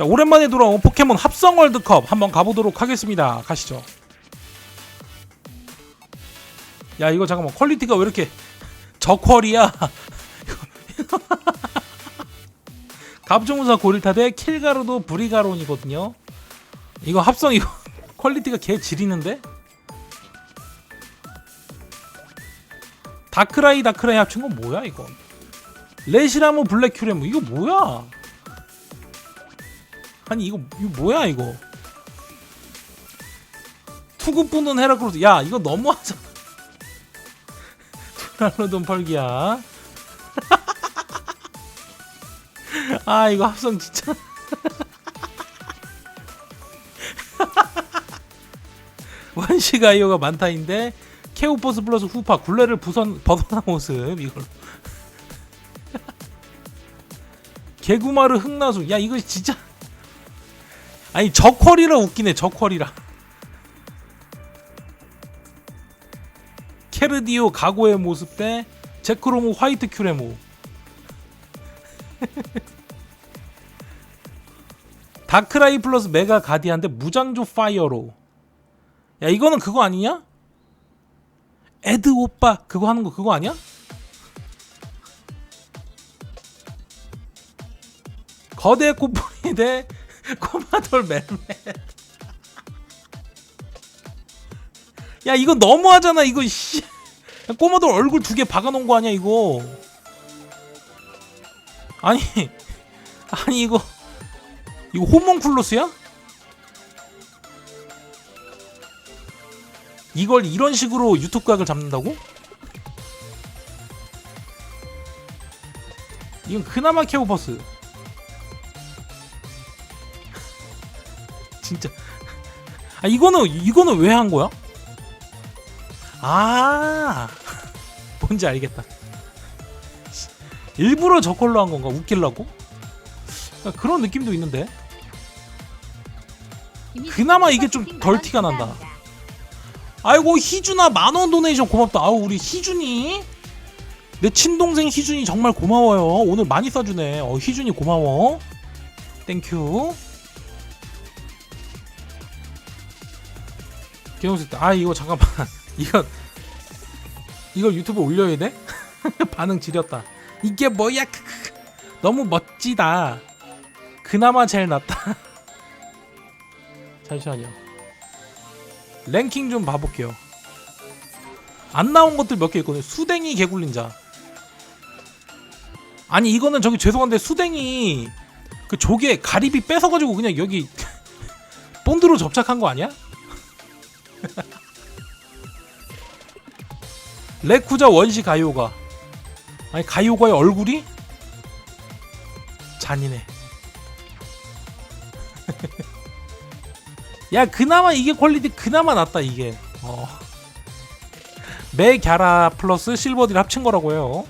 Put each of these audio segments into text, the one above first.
자 오랜만에 돌아온 포켓몬 합성 월드컵 한번 가보도록 하겠습니다. 가시죠. 야 이거 잠깐만 퀄리티가 왜 이렇게 저퀄이야? 갑종무사 고릴타 대 킬가루도 브리가론이거든요. 이거 합성 이거 퀄리티가 개 지리는데? 다크라이 다크라이 합친 건 뭐야 이거? 레시라모 블랙 큐레모 이거 뭐야? 아니 이거 이거 뭐야 이거? 투구뿐은 헤라크로스 야 이거 너무하잖아. 투랄로돈 펄기야. 아 이거 합성 진짜. 원시가이오가 많다인데 케오포스 플러스 후파 굴레를 부선 벗어난 모습 이걸 개구마르 흑나수 야 이거 진짜 아니 저퀄이라 웃기네 저퀄이라 케르디오 가고의 모습 대 제크로모 화이트 큐레모 다크라이 플러스 메가 가디안 대 무장조 파이어로 야 이거는 그거 아니냐? 에드 오빠 그거 하는 거 그거 아니야? 거대 코뿔이 대 코마돌 멜멜 야 이거 너무하잖아 이거 씨 꼬마돌 얼굴 두 개 박아놓은 거 아니야 이거 아니 아니 이거 이거 호몽쿨로스야? 이걸 이런 식으로 유튜브 각을 잡는다고? 이건 그나마 케오버스 진짜. 아 이거는 이거는 왜 한 거야? 아 뭔지 알겠다. 일부러 저걸로 한 건가? 웃기려고? 아, 그런 느낌도 있는데. 그나마 이게 좀 덜 티가 난다. 아이고 희준아 만원 도네이션 고맙다. 아우 우리 희준이. 내 친동생 희준이 정말 고마워요. 오늘 많이 써주네. 어 희준이 고마워. 땡큐 개놈새 아 이거 잠깐만 이거 이걸 유튜브에 올려야 돼? 반응 지렸다 이게 뭐야. 너무 멋지다 그나마 제일 낫다 잠시만요 랭킹 좀 봐볼게요. 안 나온 것들 몇 개 있거든요. 수댕이 개굴린자. 아니 이거는 저기 죄송한데 수댕이 그 조개 가리비 뺏어가지고 그냥 여기 본드로 접착한 거 아니야? 레쿠자 원시 가요가 아니 가요가의 얼굴이 잔인해. 야 그나마 이게 퀄리티 그나마 낫다 이게 어. 메갸라 플러스 실버딜 합친 거라고 해요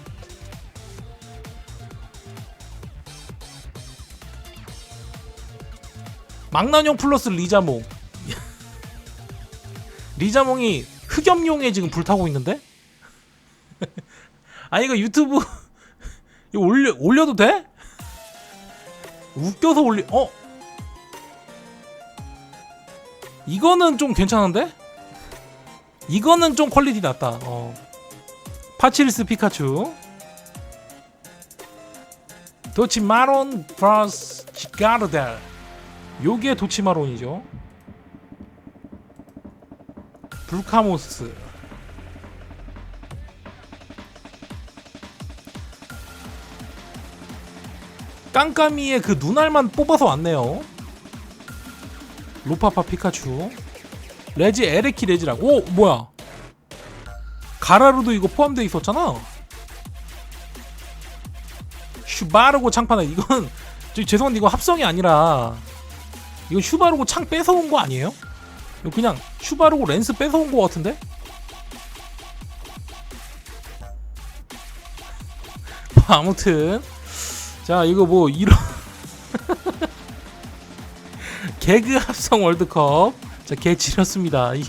망나뇽 플러스 리자몽 리자몽이 흑염룡에 지금 불타고 있는데? 아 이거 유튜브 이거 올려 올려도 돼? 웃겨서 올리 어 이거는 좀 괜찮은데? 이거는 좀 퀄리티 낮다. 어. 파치리스 피카츄. 도치마론 플러스 지가르델. 요게 도치마론이죠. 불카모스. 깜깜이의 그 눈알만 뽑아서 왔네요. 로파파 피카츄 레지 에레키 레지라고 오 뭐야 가라루도 이거 포함되어 있었잖아 슈바르고 창파나 이건 저 죄송한데 이거 합성이 아니라 이거 슈바르고 창 뺏어온 거 아니에요? 그냥 슈바르고 렌스 뺏어온 거 같은데? 뭐 아무튼. 자 이거 뭐 이런 개그 합성 월드컵. 자개 지렸습니다. 이-